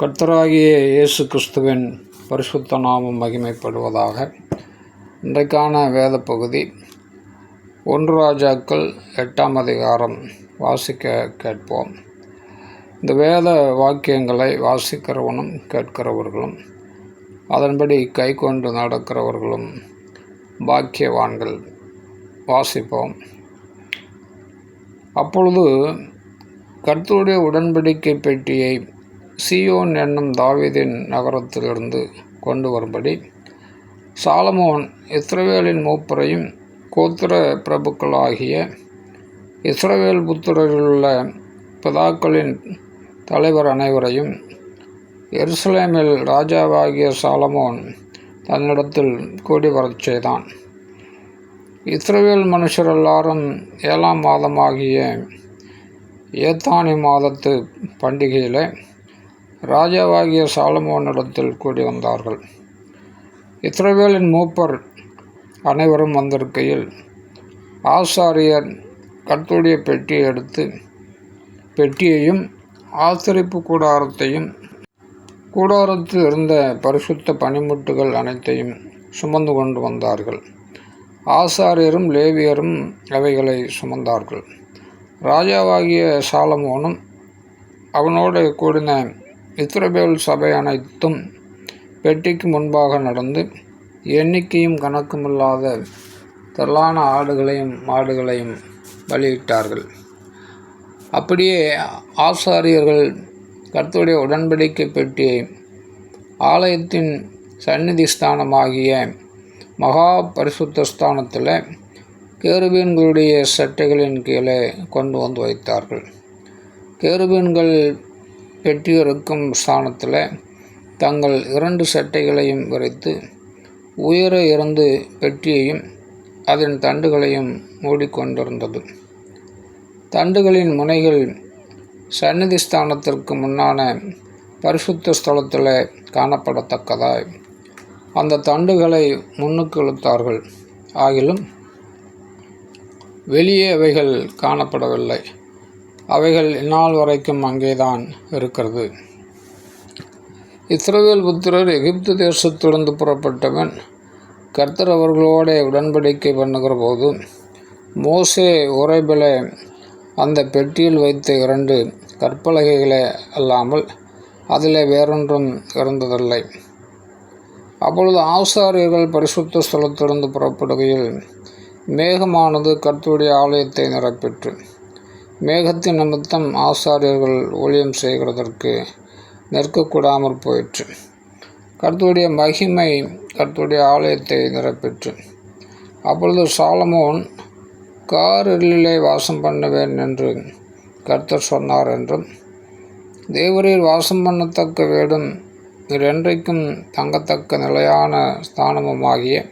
கர்த்தராகிய இயேசு கிறிஸ்துவின் பரிசுத்த நாமம் மகிமைப்படுவதாக இன்றைக்கான வேத பகுதி ஒன்று ராஜாக்கள் எட்டாம் அதிகாரம் வாசிக்க கேட்போம். இந்த வேத வாக்கியங்களை வாசிக்கிறவனும் கேட்கிறவர்களும் அதன்படி கை கொண்டு நடக்கிறவர்களும் பாக்கியவான்கள். வாசிப்போம். அப்பொழுது கர்த்தருடைய உடன்படிக்கை பெட்டியை சியோன் என்னும் தாவீதின் நகரத்திலிருந்து கொண்டு வரும்படி சாலமோன் இஸ்ரவேலின் மூப்பரையும் கோத்திர பிரபுக்களாகிய இஸ்ரவேல் புத்திரரிலுள்ள பிதாக்களின் தலைவர் அனைவரையும் எருசலேமில் ராஜாவாகிய சாலமோன் தன்னிடத்தில் கூடி வரச் செய்தான். இஸ்ரவேல் மனுஷர் எல்லாரும் ஏழாம் மாதமாகிய ஏத்தானி மாதத்து பண்டிகையில் ராஜாவாகிய சாலமோனிடத்தில் கூடி வந்தார்கள். இஸ்ரவேலின் மூப்பர் அனைவரும் வந்திருக்கையில் ஆசாரியர் கத்துடைய பெட்டியை எடுத்து பெட்டியையும் ஆசரிப்பு கூடாரத்தையும் கூடாரத்தில் இருந்த பரிசுத்த பனிமுட்டுகள் அனைத்தையும் சுமந்து கொண்டு வந்தார்கள். ஆசாரியரும் லேவியரும் அவைகளை சுமந்தார்கள். ராஜாவாகிய சாலமோனும் அவனோடு கூடின இஸ்ரவேல் சபை அனைத்தும் பெட்டிக்கு முன்பாக நடந்து எண்ணிக்கையும் கணக்குமில்லாத திரளான ஆடுகளையும் மாடுகளையும் பலியிட்டார்கள். அப்படியே ஆசாரியர்கள் கர்த்தருடைய உடன்படிக்கை பெட்டியை ஆலயத்தின் சந்நிதி ஸ்தானமாகிய மகா பரிசுத்த ஸ்தானத்தில் கேருபீன்களுடைய சட்டைகளின் கீழே கொண்டு வந்து வைத்தார்கள். கேருபீன்கள் பெட்டியிருக்கும் ஸ்தானத்தில் தங்கள் இரண்டு சட்டைகளையும் விரைத்து உயர இருந்து பெட்டியையும் அதன் தண்டுகளையும் மூடிக்கொண்டிருந்தது. தண்டுகளின் முனைகள் சந்நிதி ஸ்தானத்திற்கு முன்னான பரிசுத்த ஸ்தலத்தில் காணப்படத்தக்கதாய். அந்த தண்டுகளை முன்னுக்கு இழுத்தார்கள். ஆகிலும் வெளியே அவைகள் காணப்படவில்லை. அவைகள் இந்நாள் வரைக்கும் அங்கேதான் இருக்கிறது. இஸ்ரவேல் புத்திரர் எகிப்து தேசத்திலிருந்து புறப்பட்டவன் கர்த்தர் அவர்களோட உடன்படிக்கை பண்ணுகிற போது மோசே உரைபில அந்த பெட்டியில் வைத்த இரண்டு கற்பலகைகளை அல்லாமல் அதில் வேறொன்றும் இருந்ததில்லை. அப்பொழுது ஆசாரியர்கள் பரிசுத்த ஸ்தலத்திலிருந்து புறப்படுகையில் மேகமானது கர்த்தருடைய ஆலயத்தை நிரப்பிற்று. மேகத்தின் நிமித்தம் ஆசாரியர்கள் ஊழியம் செய்கிறதற்கு நிற்கக்கூடாமல் போயிற்று. கர்த்தருடைய மகிமை கர்த்தருடைய ஆலயத்தை நிரப்பிற்று. அப்பொழுது சாலமோன் காரிலே வாசம் பண்ணுவேன் என்று கர்த்தர் சொன்னார் என்றும் தேவரில் வாசம் பண்ணத்தக்க வேடும் இரண்டைக்கும் தங்கத்தக்க நிலையான ஸ்தானமுமாகிய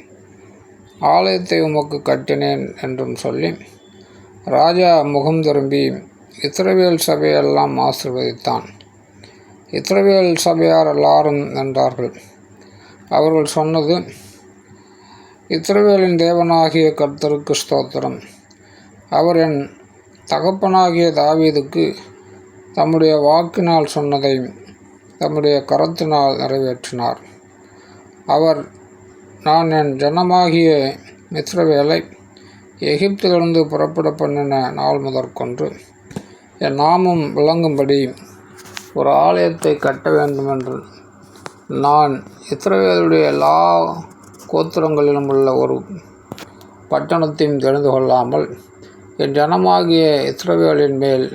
ஆலயத்தை உமக்கு கட்டினேன் என்றும் சொல்லி ராஜா முகம் திரும்பி இத்திரவேல் சபையெல்லாம் ஆசிர்வதித்தான். இத்திரவேல் சபையார் எல்லாரும் என்றார்கள். அவர்கள் சொன்னது இத்திரவேலின் தேவனாகிய கர்த்தருக்கு ஸ்தோத்திரம். அவர் என் தகப்பனாகிய தாவீதுக்கு தம்முடைய வாக்கினால் சொன்னதை தம்முடைய கரத்தினால் நிறைவேற்றினார். அவர் நான் என் ஜனமாகிய மித்ரவேலை எகிப்திலிருந்து புறப்பட பண்ணின நாள் முதற்கொன்று. என் நாமும் விளங்கும்படி ஒரு ஆலயத்தை கட்ட வேண்டுமென்று நான் இஸ்ரவேலுடைய எல்லா கோத்திரங்களிலும் உள்ள ஒரு பட்டணத்தையும் தெரிந்து கொள்ளாமல் என் ஜனமாகிய இஸ்ரவேலின் மேல்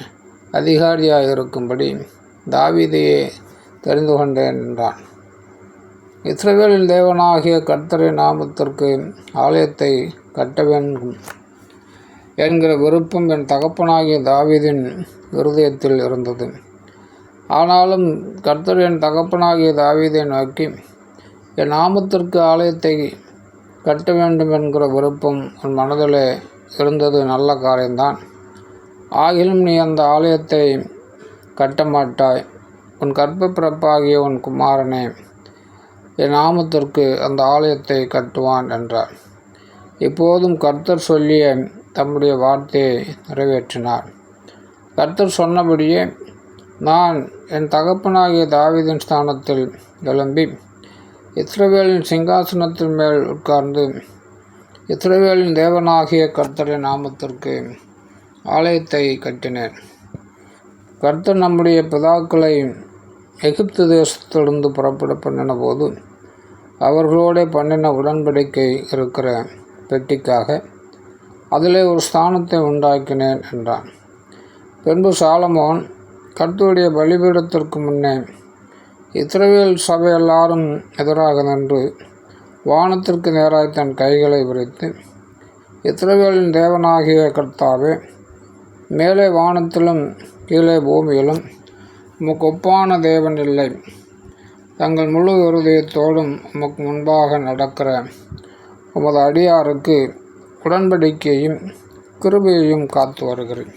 அதிகாரியாக இருக்கும்படி தாவீதையே தெரிந்து கொண்டேன் என்றான். இஸ்ரவேலின் தேவனாகிய கர்த்தரின் நாமத்திற்கு ஆலயத்தை கட்ட வேண்டும். என்கிற விருப்பம் என் தகப்பனாகிய தாவீதின் இருதயத்தில் இருந்தது. ஆனாலும் கர்த்தர் என் தகப்பனாகிய தாவீதை நோக்கி என் நாமத்திற்கு ஆலயத்தை கட்ட வேண்டும் என்கிற விருப்பம் உன் மனதில் இருந்தது நல்ல காரியம்தான். ஆகிலும் நீ அந்த ஆலயத்தை கட்ட மாட்டாய். உன் கற்ப பிறப்பாகிய உன் குமாரனே என் நாமத்திற்கு அந்த ஆலயத்தை கட்டுவான் என்றார். இப்போதும் கர்த்தர் சொல்லிய தம்முடைய வார்த்தையை நிறைவேற்றினார். கர்த்தர் சொன்னபடியே நான் என் தகப்பனாகிய தாவிதின் ஸ்தானத்தில் எழும்பி இஸ்ரவேலின் சிங்காசனத்தின் மேல் உட்கார்ந்து இஸ்ரவேலின் தேவனாகிய கர்த்தரின் நாமத்திற்கு ஆலயத்தை கட்டினேன். கர்த்தர் நம்முடைய பிதாக்களை எகிப்து தேசத்திலிருந்து புறப்பட பண்ணின போது அவர்களோட பண்ணின உடன்படிக்கை இருக்கிற பெட்டிக்காக அதிலே ஒரு ஸ்தானத்தை உண்டாக்கினேன் என்றான். பின்பு சாலமோன் கர்த்தருடைய பலிபீடத்திற்கு முன்னே இத்திரவேல் சபை எல்லாரும் எதிராக நின்று வானத்திற்கு நேராய் தன் கைகளை விரித்து இத்திரவேலின் தேவனாகிய கர்த்தாவே மேலே வானத்திலும் கீழே பூமியிலும் உமக்கு ஒப்பான தேவன் இல்லை. தங்கள் முழு இருதயத்தோடும் உமக்கு முன்பாக நடக்கிற உமது அடியாருக்கு உடன்படிக்கையும் கிருபையையும் காத்து வருகிறேன்.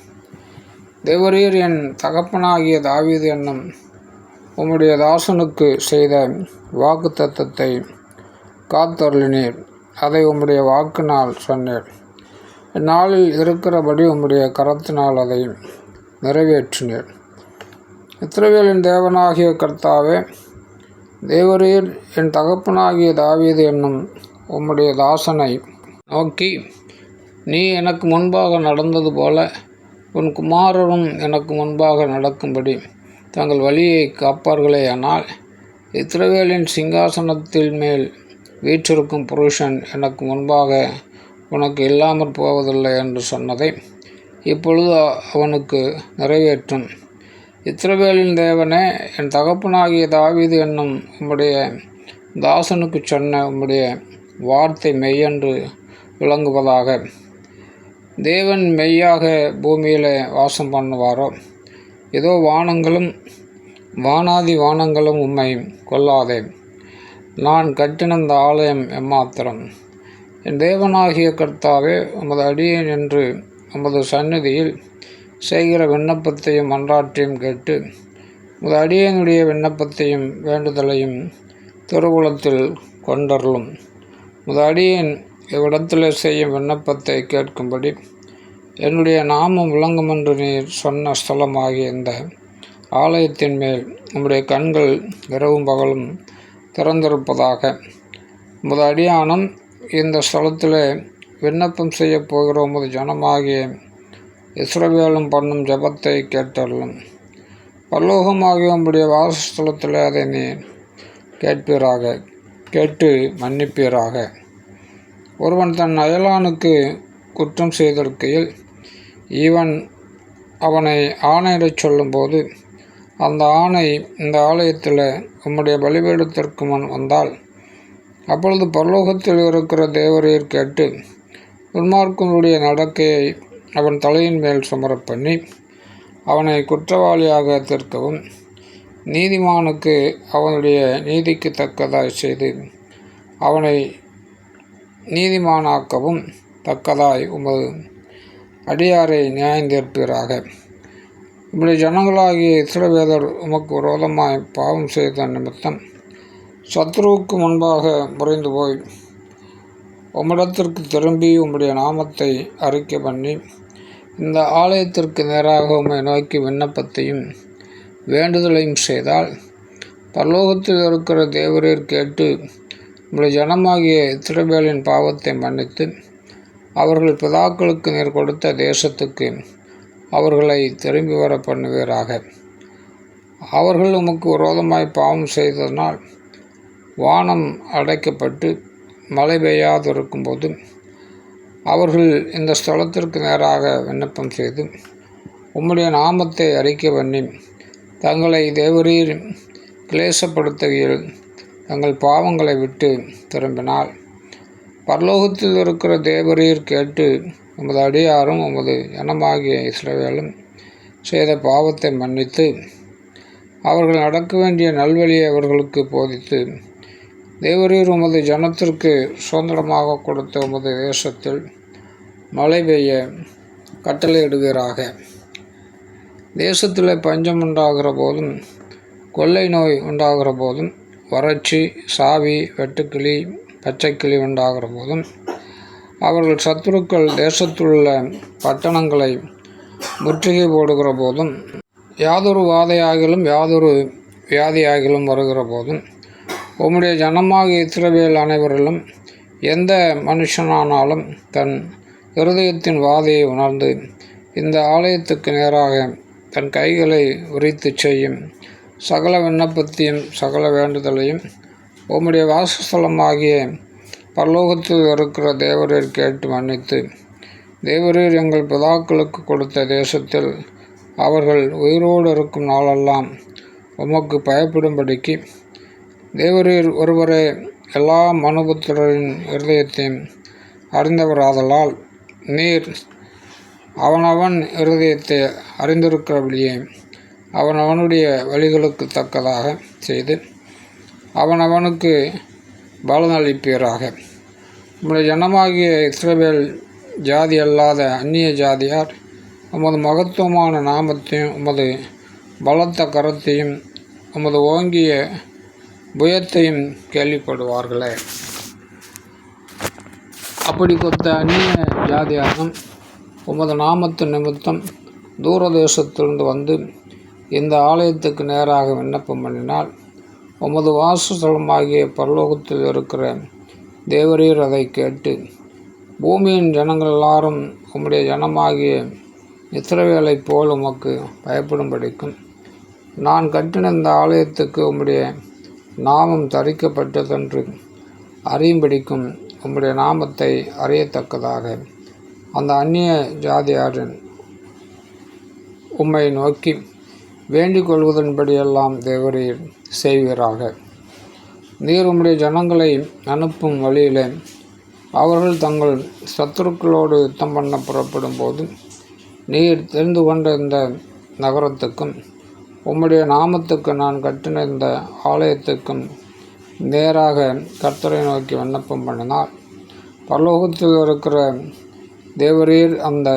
தேவரீர் என் தகப்பனாகிய தாவீது என்னும் உம்முடைய தாசனுக்கு செய்த வாக்கு தத்தத்தை காத்தருளினீர். அதை உம்முடைய வாக்கினால் சொன்னீர் இந்நாளில் இருக்கிறபடி உம்முடைய கரத்தினால் அதை நிறைவேற்றினீர் இத்திரவேலின் தேவனாகிய கர்த்தாவே தேவரீர் என் தகப்பனாகிய தாவீது என்னும் உம்முடைய தாசனை நோக்கி நீ எனக்கு முன்பாக நடந்தது போல உன் குமாரரும் எனக்கு முன்பாக நடக்கும்படி தங்கள் வழியை காப்பார்களே ஆனால் இத்திரவேலின் சிங்காசனத்தில் மேல் வீற்றிருக்கும் புருஷன் எனக்கு முன்பாக உனக்கு இல்லாமற் போவதில்லை என்று சொன்னதை இப்பொழுது அவனுக்கு நிறைவேற்றும். இத்திரவேலின் தேவனே என் தகப்பனாகிய தாவீது என்னும் உம்முடைய தாசனுக்கு சொன்ன உம்முடைய வார்த்தை மெய்யென்று விளங்குவதாக. தேவன் மெய்யாக பூமியில் வாசம் பண்ணுவாரோ? ஏதோ வானங்களும் வானாதி வானங்களும் உம்மை கொல்லாதே நான் கட்டின இந்த ஆலயம் எம்மாத்திரம். என் தேவனாகிய கர்த்தாவே உமது அடியேன் என்று உமது சந்நிதியில் செய்கிற விண்ணப்பத்தையும் மன்றாற்றையும் கேட்டு உமது அடியனுடைய விண்ணப்பத்தையும் வேண்டுதலையும் திருவுளத்தில் கொண்டருளும். உமது அடியேன் இவ்விடத்தில் செய்யும் விண்ணப்பத்தை கேட்கும்படி என்னுடைய நாமம் விளங்கும் என்று நீர் சொன்ன ஸ்தலமாகிய இந்த ஆலயத்தின் மேல் நம்முடைய கண்கள் இரவும் பகலும் திறந்திருப்பதாக. உமது அடியானம் இந்த ஸ்தலத்தில் விண்ணப்பம் செய்ய போகிற உமது ஜனமாகிய இஸ்ரவேலும் பண்ணும் ஜபத்தை கேட்டருளும். பல்லோகமாகிய உம்முடைய வாசஸ்தலத்தில் அதை நீ கேட்பீராக கேட்டு மன்னிப்பீராக. ஒருவன் தன் அயலானுக்கு குற்றம் செய்திருக்கையில் இவன் அவனை ஆணையிடச் சொல்லும்போது அந்த ஆணை இந்த ஆலயத்தில் உம்முடைய பலிபீடத்திற்கு முன் வந்தால் அப்பொழுது பரலோகத்தில் இருக்கிற தேவரையர் கேட்டு துன்மார்க்கனுடைய நடக்கையை அவன் தலையின் மேல் சுமரப் பண்ணி அவனை குற்றவாளியாக தீர்க்கவும் நீதிமானுக்கு அவனுடைய நீதிக்கு தக்கதாய் செய்து அவனை நீதிமானாக்கவும் தக்கதாய் உமது அடியாரை நியாயந்தீர்ப்பீராக உம்முடைய ஜனங்களாகிய இஸ்ரவேதர் உமக்கு விரோதமாய் பாவம் செய்த நிமித்தம் சத்ருவுக்கு முன்பாக முறைந்து போய் உம்மிடத்திற்கு திரும்பி உம்முடைய நாமத்தை அறிக்கை பண்ணி இந்த ஆலயத்திற்கு நேராக உம்மை நோக்கி விண்ணப்பத்தையும் வேண்டுதலையும் செய்தால் பரலோகத்தில் இருக்கிற தேவரீர் கேட்டு உங்களுடைய ஜனமாகிய இத்திரபேலின் பாவத்தை மன்னித்து அவர்கள் பிதாக்களுக்கு நீர் கொடுத்த தேசத்துக்கு அவர்களை திரும்பி வர பண்ணுவீராக. அவர்கள் உமக்கு விரோதமாய் பாவம் செய்ததனால் வானம் அடைக்கப்பட்டு மழை பெய்யாதிருக்கும் போது அவர்கள் இந்த ஸ்தலத்திற்கு நேராக விண்ணப்பம் செய்து உம்முடைய நாமத்தை அறிக்கை பண்ணி தங்களை தேவரீர் கிளேசப்படுத்துகையில் தங்கள் பாவங்களை விட்டு திரும்பினால் பரலோகத்தில் இருக்கிற தேவரீர் கேட்டு உமது அடியாரும் உமது இனமாகிய இஸ்ரவேலும் செய்த பாவத்தை மன்னித்து அவர்கள் நடக்க வேண்டிய நல்வழியை அவர்களுக்கு போதித்து தேவரீர் உமது ஜனத்திற்கு சுதந்திரமாக கொடுத்த உமது தேசத்தில் மழை பெய்ய கட்டளையிடுவீராக. தேசத்தில் பஞ்சம் உண்டாகிற போதும் கொள்ளை நோய் உண்டாகிற போதும் வறட்சி சாவி வெட்டுக்கிளி பச்சைக்கிளி உண்டாகிற போதும் அவர்கள் சத்துருக்கள் தேசத்துள்ள பட்டணங்களை முற்றுகை போடுகிற போதும் யாதொரு வாதையாகிலும் யாதொரு வியாதியாகிலும் வருகிற போதும் உம்முடைய ஜனமாக இஸ்ரவேல் அனைவரிலும் எந்த மனுஷனானாலும் தன் இருதயத்தின் வாதையை உணர்ந்து இந்த ஆலயத்துக்கு நேராக தன் கைகளை உரித்து செய்யும் சகல விண்ணப்பத்தையும் சகல வேண்டுதலையும் உம்முடைய வாசஸ்தலமாகிய பரலோகத்தில் இருக்கிற தேவரீர் கேட்டு மன்னித்து தேவரீர் எங்கள் பிதாக்களுக்கு கொடுத்த தேசத்தில் அவர்கள் உயிரோடு இருக்கும் நாளெல்லாம் உமக்கு பயப்படும்படிக்கு தேவரீர் ஒருவரே எல்லா மனுபுத்திரரின் இருதயத்தையும் அறிந்தவராதலால் நீர் அவனவன் இருதயத்தை அறிந்திருக்கிறபடியே அவனவனுடைய வழிகளுக்கு தக்கதாக செய்து அவனவனுக்கு பலனளிப்பீராக உம்முடைய ஜனமாகிய இஸ்ரேல் ஜாதி அல்லாத அந்நிய ஜாதியார் உமது மகத்துவமான நாமத்தையும் உமது பலத்த கரத்தையும் உமது ஓங்கிய புயத்தையும் கேள்விப்படுவார்களே. அப்படி கொத்த அந்நிய ஜாதியாரும் உமது நாமத்து நிமித்தம் தூரதேசத்திலிருந்து வந்து இந்த ஆலயத்துக்கு நேராக விண்ணப்பம் பண்ணினால் உமது வாசஸ்தலமாகிய பரலோகத்தில் இருக்கிற தேவரீர் அதை கேட்டு பூமியின் ஜனங்கள் எல்லாரும் உம்முடைய ஜனமாகிய இத்திரவேலை போல் உமக்கு பயப்படும்படிக்கும் நான் கட்டின இந்த ஆலயத்துக்கு உம்முடைய நாமம் தரிக்கப்பட்டதென்று அறியும்படிக்கும் உம்முடைய நாமத்தை அறியத்தக்கதாக அந்த அந்நிய ஜாதியாரின் உம்மை நோக்கி வேண்டிக் கொள்வதன்படியெல்லாம் தேவரீர் செய்வீராக. நீர் உம்முடைய ஜனங்களை அனுப்பும் வழியிலே அவர்கள் தங்கள் சத்துருக்களோடு யுத்தம் பண்ண புறப்படும் போது நீர் தெரிந்து கொண்ட இந்த நகரத்துக்கும் உம்முடைய நாமத்துக்கு நான் கட்டின இந்த ஆலயத்துக்கும் நேராக கர்த்தரை நோக்கி விண்ணப்பம் பண்ணினார். பரலோகத்தில் இருக்கிற தேவரீர் அந்த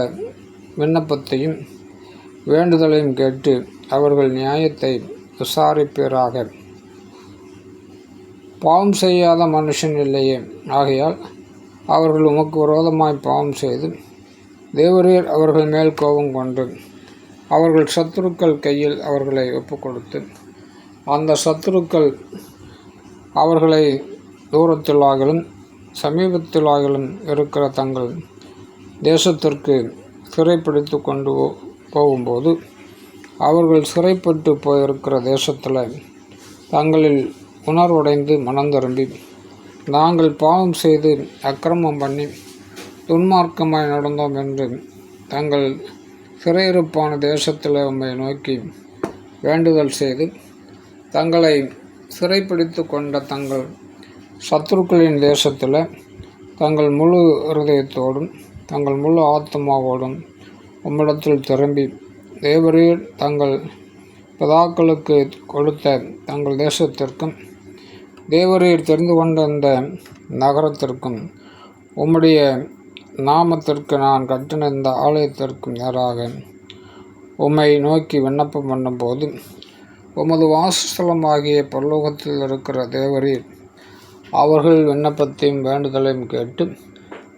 விண்ணப்பத்தையும் வேண்டுதலையும் கேட்டு அவர்கள் நியாயத்தை விசாரிப்பீராக. பாவம் செய்யாத மனுஷன் இல்லையே. ஆகையால் அவர்கள் உமக்கு விரோதமாய் பாவம் செய்து தேவரீர் அவர்கள் மேல் கோபம் கொண்டு அவர்கள் சத்துருக்கள் கையில் அவர்களை ஒப்பு கொடுத்து அந்த சத்துருக்கள் அவர்களை தூரத்திலாகலும் சமீபத்திலாகலும் இருக்கிற தங்கள் தேசத்திற்கு சிறைப்பிடித்து கொண்டு போகும்போது அவர்கள் சிறைப்பட்டு போயிருக்கிற தேசத்தில் தங்களில் உணர்வடைந்து மனம் திரும்பி நாங்கள் பாவம் செய்து அக்கிரமம் பண்ணி துன்மார்க்கமாய் நடந்தோம் என்று தங்கள் சிறையிருப்பான தேசத்தில் உம்மை நோக்கி வேண்டுதல் செய்து தங்களை சிறைப்பிடித்து கொண்ட தங்கள் சத்துருக்களின் தேசத்தில் தங்கள் முழு இருதயத்தோடும் தங்கள் முழு ஆத்மாவோடும் உம்மிடத்தில் திரும்பி தேவரீர் தங்கள் பிதாக்களுக்கு கொடுத்த தங்கள் தேசத்திற்கும் தேவரீர் தெரிந்து கொண்ட இந்த நகரத்திற்கும் உம்முடைய நாமத்திற்கு நான் கட்டின இந்த ஆலயத்திற்கும் நேராக உம்மை நோக்கி விண்ணப்பம் பண்ணும்போது உமது வாசஸ்தலமாகிய பரலோகத்தில் இருக்கிற தேவரீர் அவர்கள் விண்ணப்பத்தையும் வேண்டுதலையும் கேட்டு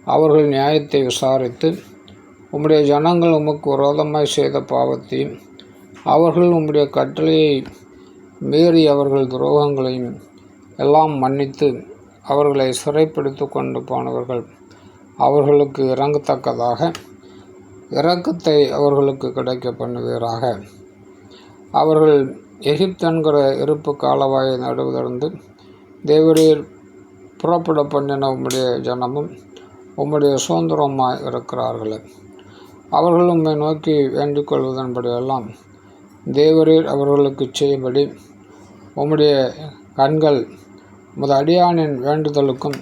அவர்கள் நியாயத்தை விசாரித்து உம்முடைய ஜனங்கள் உமக்கு விரோதமாய் செய்த பாவத்தையும் அவர்கள் உம்முடைய கட்டளையை மீறி அவர்கள் துரோகங்களையும் எல்லாம் மன்னித்து அவர்களை சிறைப்பிடித்து கொண்டு போனவர்கள் அவர்களுக்கு இறங்கத்தக்கதாக இரக்கத்தை அவர்களுக்கு கிடைக்க பண்ணுவீராக. அவர்கள் எகிப்தன்கிற இருப்பு காலவாயை நடுவதிலிருந்து தேவரீர் புறப்பட பண்ணின உம்முடைய ஜனமும் உம்முடைய சுதந்திரமாக இருக்கிறார்களே. அவர்கள் உம்மை நோக்கி வேண்டிக் கொள்வதன்படியெல்லாம் தேவரீர் அவர்களுக்கு செய்யும்படி உம்முடைய கண்கள் உமது அடியானின் வேண்டுதலுக்கும்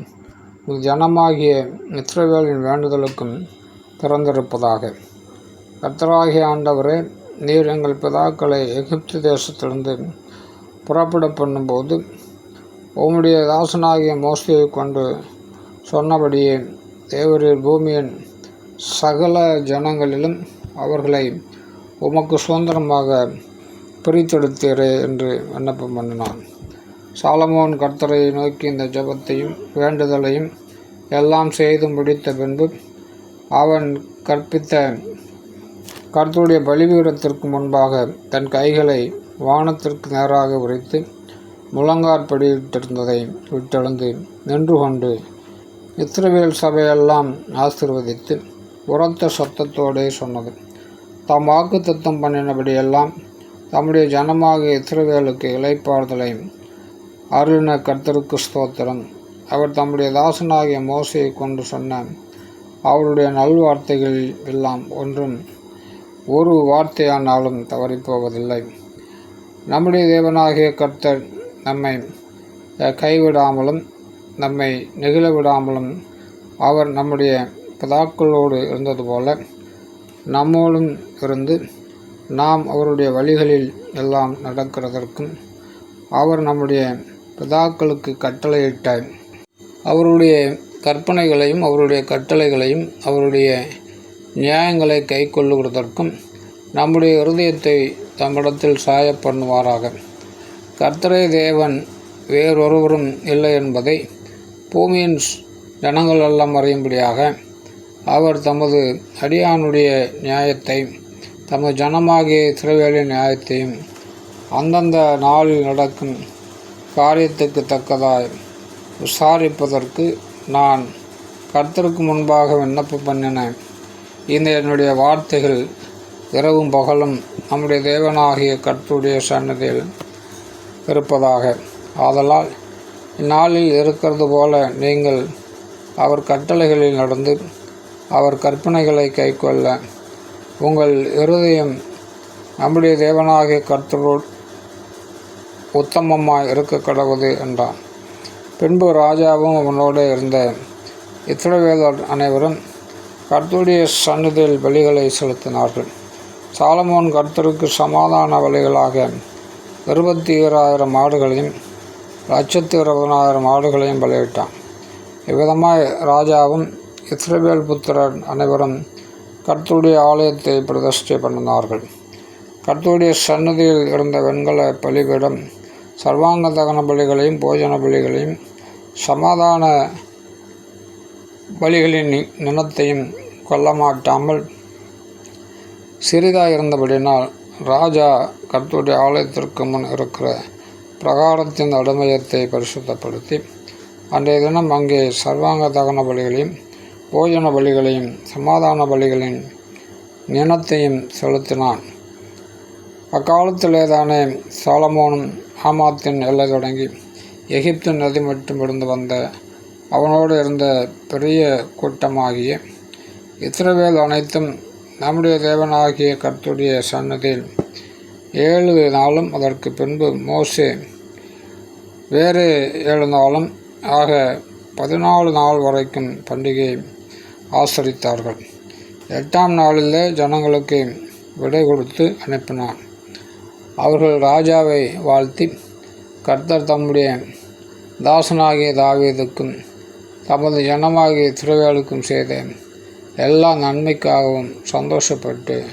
உமது ஜனமாகிய இஸ்ரவேலின் வேண்டுதலுக்கும் திறந்திருப்பதாக. கத்தராகிய ஆண்டவரே நீர் எங்கள் பிதாக்களை எகிப்து தேசத்திலிருந்து புறப்பட பண்ணும்போது உம்முடைய தாசனாகிய மோசையை கொண்டு சொன்னபடியே தேவரீர் பூமியின் சகல ஜனங்களிலும் அவர்களை உமக்கு சுதந்திரமாக பிரித்தெடுத்தீரே என்று விண்ணப்பம் பண்ணினான். சாலமோன் கர்த்தரை நோக்கி இந்த ஜெபத்தையும் வேண்டுதலையும் எல்லாம் செய்து முடித்த பின்பு அவன் கற்பித்த கர்த்தருடைய பலிபீடத்திற்கு முன்பாக தன் கைகளை வானத்திற்கு நேராக உரைத்து முழங்காற்படியிட்டிருந்ததை விட்டெழுந்து நின்று கொண்டு இஸ்ரவேல் சபையெல்லாம் ஆசிர்வதித்து உரத்த சத்தத்தோடே சொன்னது. தாம் வாக்கு தத்தம் பண்ணினபடியெல்லாம் தம்முடைய ஜனமாக இஸ்ரவேலுக்கு இளைப்பாறுதலை அருளின கர்த்தருக்கு ஸ்தோத்திரம். அவர் தம்முடைய தாசனாகிய மோசையை கொண்டு சொன்ன அவருடைய நல்வார்த்தைகள் எல்லாம் ஒன்றும் ஒரு வார்த்தையானாலும் தவறிப்போவதில்லை. நம்முடைய தேவனாகிய கர்த்தர் நம்மை கைவிடாமலும் நம்மை நெகிழ விடாமலும் அவர் நம்முடைய பிதாக்களோடு இருந்தது போல நம்மோடும் இருந்து நாம் அவருடைய வழிகளில் எல்லாம் நடக்கிறதற்கும் அவர் நம்முடைய பிதாக்களுக்கு கட்டளையிட்ட அவருடைய கற்பனைகளையும் அவருடைய கட்டளைகளையும் அவருடைய நியாயங்களை கை கொள்ளுகிறதற்கும் நம்முடைய இருதயத்தை தம்மிடத்தில் சாய பண்ணுவாராக. கர்த்தரே தேவன் வேறொருவரும் இல்லை என்பதை பூமியின் ஜனங்கள் எல்லாம் அறியும்படியாக அவர் தமது அடியானுடைய நியாயத்தை தமது ஜனமாகிய இஸ்ரவேலின் நியாயத்தையும் அந்தந்த நாளில் நடக்கும் காரியத்துக்கு தக்கதாய் விசாரிப்பதற்கு நான் கர்த்தருக்கு முன்பாக விண்ணப்பம் பண்ணினேன். இந்த என்னுடைய வார்த்தைகள் இரவும் பகலும் நம்முடைய தேவனாகிய கர்த்தருடைய சன்னதியில் இருப்பதாக. ஆதலால் இந்நாளில் இருக்கிறது போல நீங்கள் அவர் கட்டளைகளில் நடந்து அவர் கற்பனைகளை கைக்கொள்ள. உங்கள் இருதயம் நம்முடைய தேவனாகிய கர்த்தரோடு உத்தமமாய் இருக்க கடவுது என்றான். பின்பு ராஜாவும் அவனோடு இருந்த இத்திரவேதர் அனைவரும் கர்த்தருடைய சன்னதியில் பலிகளை செலுத்தினார்கள். சாலமோன் கர்த்தருக்கு சமாதான பலிகளாக இருபத்தி ஏழாயிரம் ஆடுகளையும் லட்சத்து இருபதனாயிரம் ஆடுகளையும் பலியிட்டான். இவ்விதமாக ராஜாவும் இஸ்ரவேல் புத்திரர் அனைவரும் கர்த்தருடைய ஆலயத்தை பிரதிஷ்டை பண்ணினார்கள். கர்த்தருடைய சன்னதியில் இருந்த வெண்கல பலிபீடம் சர்வாங்க தகன பலிகளையும் போஜன பலிகளையும் சமாதான பலிகளின் நி- நினத்தையும் கொல்லமாட்டாமல் சிறிதாக இருந்தபடினால் ராஜா கர்த்தருடைய ஆலயத்திற்கு முன் இருக்கிற பிரகாரத்தின் அடமயத்தை பரிசுத்தப்படுத்தி அன்றைய தினம் அங்கே சர்வாங்க தகன பலிகளையும் போஜன பலிகளையும் சமாதான பலிகளின் நினத்தையும் செலுத்தினான். அக்காலத்திலே தானே சாலமோனும் ஆமாத்தின் எல்லை தொடங்கி எகிப்து நதி மட்டும் இருந்து வந்த அவனோடு இருந்த பெரிய கூட்டமாகிய இத்திரவேல் அனைத்தும் நம்முடைய தேவனாகிய கர்த்துடைய சன்னதியில் ஏழு நாளும் அதற்கு பின்பு மோசே வேறு ஏழு நாளும் ஆக பதினாலு நாள் வரைக்கும் பண்டிகையை ஆசரித்தார்கள். எட்டாம் நாளிலே ஜனங்களுக்கு விடை கொடுத்து அனுப்பினான். அவர்கள் ராஜாவை வாழ்த்தி கர்த்தர் தம்முடைய தாசனாகிய தாவியதுக்கும் தமது ஜனமாகிய திருவேலுக்கும் செய்த எல்லா நன்மைக்காகவும் சந்தோஷப்பட்டு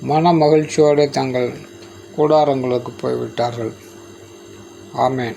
மன மகிழ்ச்சியோடு தங்கள் கூடாரங்களுக்கு போய்விட்டார்கள். ஆமேன்.